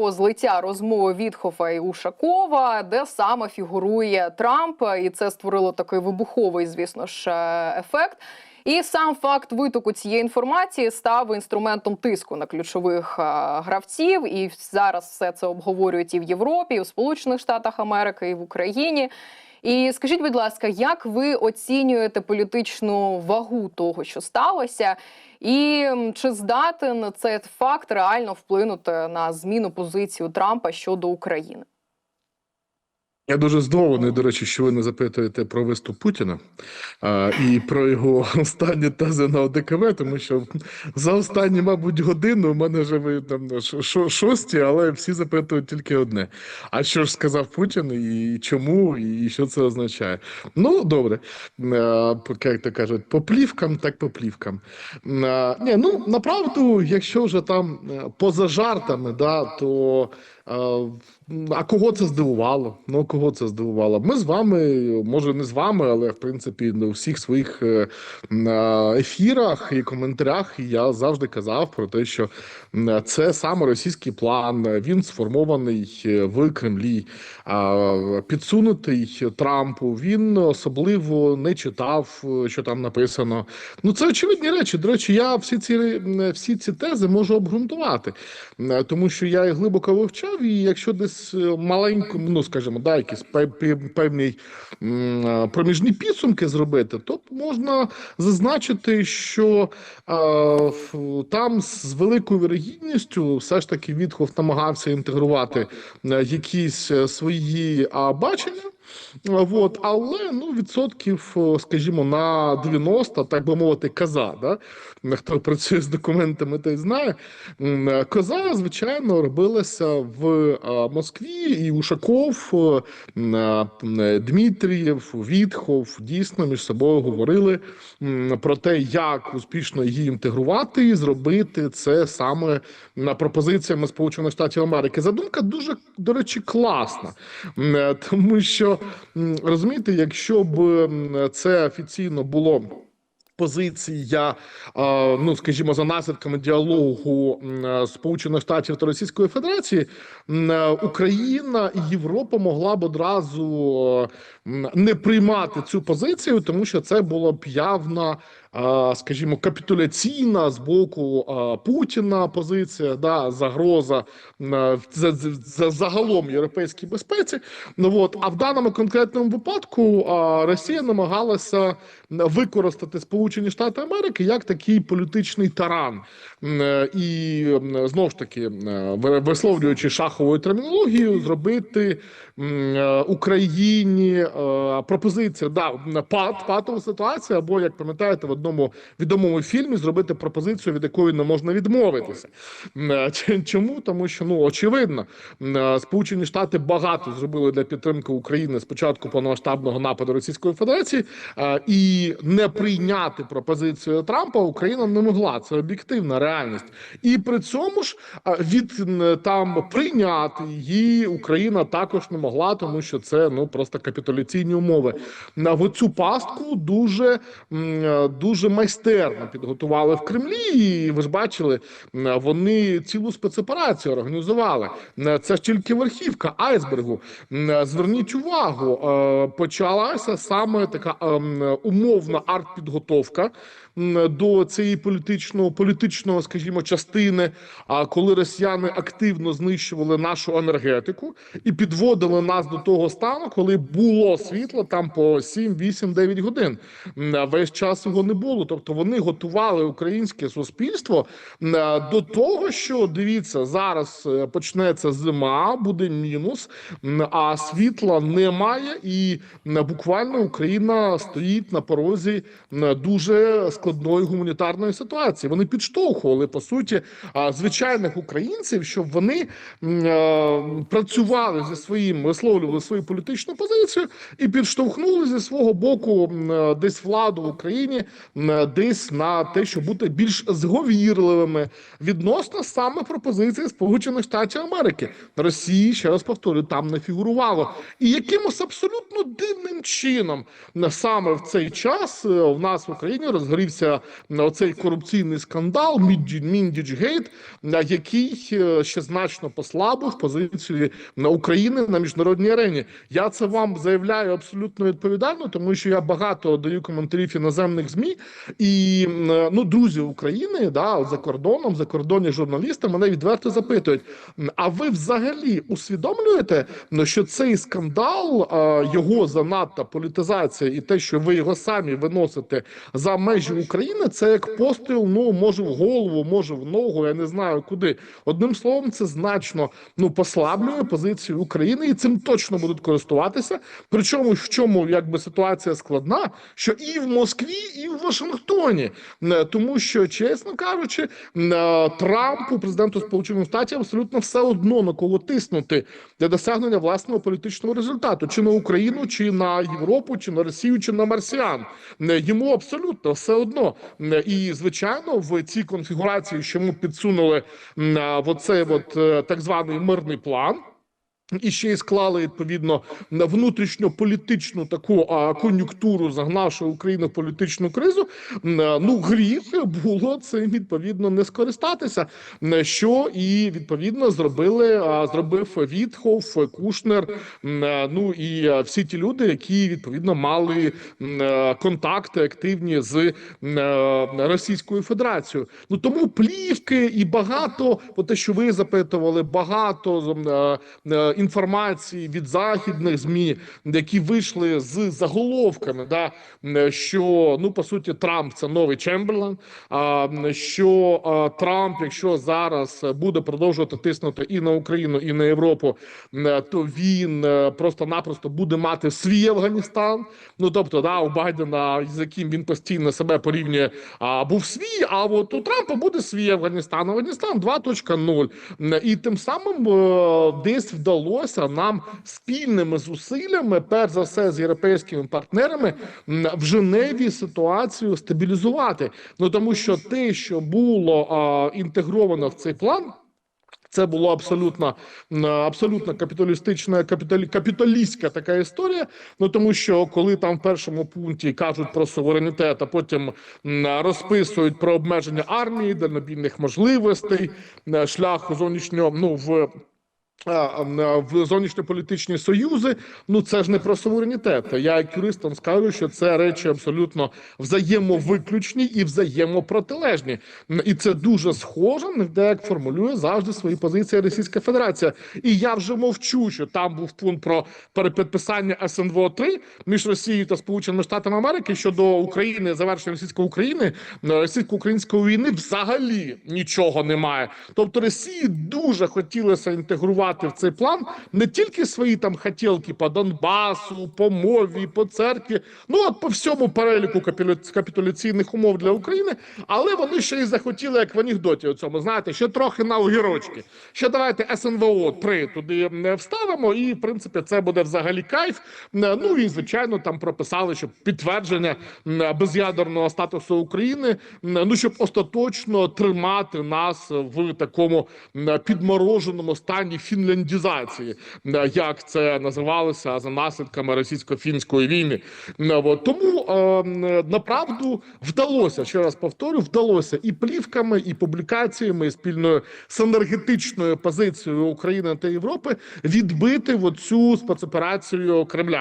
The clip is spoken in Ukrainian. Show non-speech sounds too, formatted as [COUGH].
про злиття розмови Вітхофа і Ушакова, де саме фігурує Трамп, і це створило такий вибуховий, звісно ж, е, ефект. І сам факт витоку цієї інформації став інструментом тиску на ключових е, гравців. І зараз все це обговорюють і в Європі, і в Сполучених Штатах Америки, і в Україні. І скажіть, будь ласка, як ви оцінюєте політичну вагу того, що сталося, і чи здатен цей факт реально вплинути на зміну позиції Трампа щодо України? Я дуже здивований, до речі, що ви не запитуєте про виступ Путіна а, і про його [LAUGHS] останні тези на ОДКВ, тому що за останні, мабуть, годину у мене вже там ш- шості, але всі запитують тільки одне: а що ж сказав Путін, і чому, і що це означає? Ну, добре, А, як то кажуть, по плівкам, так по плівкам. А, Ні, ну направду, якщо вже там е, поза жартами, да, то. А, а кого це здивувало? Ну кого це здивувало? Ми з вами, може не з вами, але в принципі на всіх своїх е, ефірах і коментарях я завжди казав про те, що це саме російський план. Він сформований е, в Кремлі, підсунутий Трампу. Він особливо не читав, що там написано. Ну це очевидні речі. До речі, я всі ці всі ці тези можу обґрунтувати, тому що я їх глибоко вивчав, і якщо десь е, маленьку, ну скажімо, да, якісь пев- пев- певні е, проміжні підсумки зробити, то можна зазначити, що е, там з великою вірогідністю все ж таки Вітхов намагався інтегрувати якісь свої бачення. Вот, але ну відсотків, скажімо, на 90, так би мовити, коза. Да? Хто працює з документами, той знає. Е, Коза, звичайно, робилася в Москві, і Ушаков, е, е, Дмитрієв, Вітхов дійсно між собою говорили про те, як успішно її інтегрувати і зробити це саме на пропозиціями Сполучених Штатів Америки. Задумка дуже, до речі, класна, тому що розумієте, якщо б це офіційно було. Позиція, ну скажімо, за наслідками діалогу Сполучених Штатів та Російської Федерації, Україна і Європа могла б одразу не приймати цю позицію, тому що це була б явна, скажімо, капітуляційна з боку Путіна позиція, да, загроза за, за, за загалом європейській безпеці. Ну от а в даному конкретному випадку Росія намагалася використати Сполучені Штати Америки як такий політичний таран, е, і знову ж таки е, ви- висловлюючи шаховою термінологією, зробити е, Україні пропозицію да пат патова ситуація, або як пам'ятаєте, в одному відомому фільмі зробити пропозицію, від якої не можна відмовитися. Е, Чому? Тому що ну очевидно, е, Сполучені Штати багато зробили для підтримки України з початку повномасштабного нападу Російської Федерації, е, і не прийняти пропозицію Трампа Україна не могла. Це об'єктивна реальність. І при цьому ж від там прийняти її Україна також не могла, тому що це ну просто капітуляційні умови. На в цю пастку дуже м, е, дуже майстерно підготували в Кремлі. І ви ж бачили, вони цілу спецоперацію організували. Е, Це ж тільки верхівка айсбергу. Е, Зверніть увагу, е, почалася саме така ем, умовна артпідготовка до цієї політичного політичного, скажімо, частини. Коли росіяни активно знищували нашу енергетику і підводили нас до того стану, коли було світло там по 7, 8, 9 годин. Весь час його не було. Тобто вони готували українське суспільство е, до того, що дивіться, зараз е, почнеться зима, буде мінус, а світла немає, і буквально Україна стоїть на порозі дуже складної гуманітарної ситуації. Вони підштовхували по суті звичайних українців, щоб вони е, працювали зі своїм, висловлювали свою політичну позицію і підштовхнули зі свого боку е, десь владу в Україні, е, десь на те, щоб бути більш зговірливими відносно саме пропозиції Сполучених Штатів Америки. Росії, ще раз повторюю, там не фігурувало. І якимось абсолютно дивним чином е, саме в цей час е, в нас в Україні розгорівся на оцей корупційний скандал Міндіч- Міндічгейт, який е, ще значно послабив позиції на України на міжнародній арені. Я це вам заявляю абсолютно відповідально, тому що я багато даю коментарів іноземних змі і е, ну друзі України, да за кордоном, за закордонні журналісти мене відверто запитують: а ви взагалі усвідомлюєте, ну, що цей скандал, е, його занадта політизація і те, що ви його самі виносите за межі України, це як постріл, ну може в голову, може в ногу, я не знаю куди. Одним словом, це значно ну послаблює позицію України, і цим точно будуть користуватися. Причому в чому якби ситуація складна, що і в Москві, і в Вашингтоні, Е, тому що, чесно кажучи, е, Трампу, президенту Сполучених Штатів, абсолютно все одно на кого тиснути для досягнення власного політичного результату, чи на Україну, чи на Європу, чи на Росію, чи на Марсіан. Е, Йому абсолютно все одно. І звичайно, в цій конфігурації, що ми підсунули в оцей от так званий мирний план. І ще й склали відповідно на внутрішньополітичну таку а, кон'юнктуру, загнавши Україну в політичну кризу. е, Ну гріх було цим відповідно не скористатися. м, Що і відповідно зробили, зробив Вітхов, Кушнер. е, Ну і е, всі ті люди, які відповідно мали е, контакти активні з е, Російською Федерацією. Ну тому плівки і багато, те, що ви запитували, багато е, е, інформації від західних змі, які вийшли з заголовками, да що ну по суті Трамп це новий Чемберлен. А що Трамп, якщо зараз буде продовжувати тиснути і на Україну, і на Європу, то він е, просто-напросто буде мати свій Афганістан. Ну тобто, да, у Байдена, з яким він постійно себе порівнює, а, був свій. А от у Трампа буде свій Афганістан. Афганістан 2.0. І тим самим е, десь вдалося нам спільними зусиллями, перш за все з європейськими партнерами, в Женеві ситуацію стабілізувати. Ну тому що те, що було а, інтегровано в цей план. Це було абсолютно абсолютно капіталістична капіталі, капіталістська така історія. Ну тому що коли там в першому пункті кажуть про суверенітет, а потім розписують про обмеження армії, дальнобійних можливостей, м, шлях зовнішнього ну в. А, а, В зовнішньополітичні союзи, ну це ж не про суверенітет. Я як юрист скажу, що це речі абсолютно взаємовиключні і взаємопротилежні. І це дуже схоже те, як формулює завжди свої позиції Російська Федерація. І я вже мовчу, що там був пункт про перепідписання СНВО 3 між Росією та Сполученими Штатами Америки щодо України, завершення російської України, російсько-української війни взагалі нічого немає. Тобто Росії дуже хотілося інтегрувати в цей план не тільки свої там хотілки по Донбасу, по мові, по церкві, ну от по всьому переліку капітуляційних умов для України, але вони ще й захотіли, як в анекдоті у цьому, знаєте, ще трохи на огірочки. Ще давайте СНВО 3 туди вставимо, і в принципі це буде взагалі кайф. Ну і звичайно, там прописали, що підтвердження без'ядерного статусу України, ну щоб остаточно тримати нас в такому підмороженому стані фінляндізації, як це називалося за наслідками російсько-фінської війни. М. Тому е, направду вдалося ще раз повторю, вдалося і плівками, і публікаціями, і спільною синергетичною позицією України та Європи відбити оцю спецоперацію Кремля.